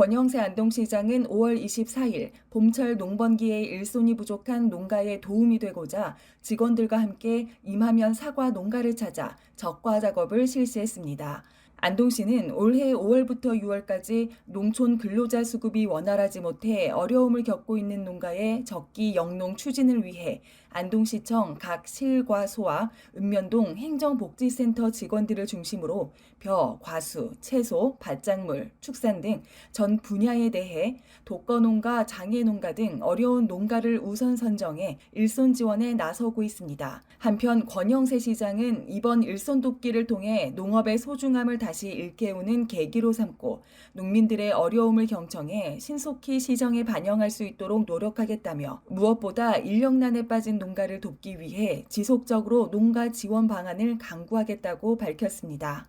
권영세 안동시장은 5월 24일 봄철 농번기에 일손이 부족한 농가에 도움이 되고자 직원들과 함께 임하면 사과 농가를 찾아 적과 작업을 실시했습니다. 안동시는 올해 5월부터 6월까지 농촌 근로자 수급이 원활하지 못해 어려움을 겪고 있는 농가의 적기 영농 추진을 위해 안동시청 각 실과 소와 읍면동 행정복지센터 직원들을 중심으로 벼, 과수, 채소, 밭작물, 축산 등 전 분야에 대해 독거농가, 장애농가 등 어려운 농가를 우선 선정해 일손 지원에 나서고 있습니다. 한편 권영세 시장은 이번 일손 돕기를 통해 농업의 소중함을 다시 일깨우는 계기로 삼고 농민들의 어려움을 경청해 신속히 시정에 반영할 수 있도록 노력하겠다며 무엇보다 인력난에 빠진 농가를 돕기 위해 지속적으로 농가 지원 방안을 강구하겠다고 밝혔습니다.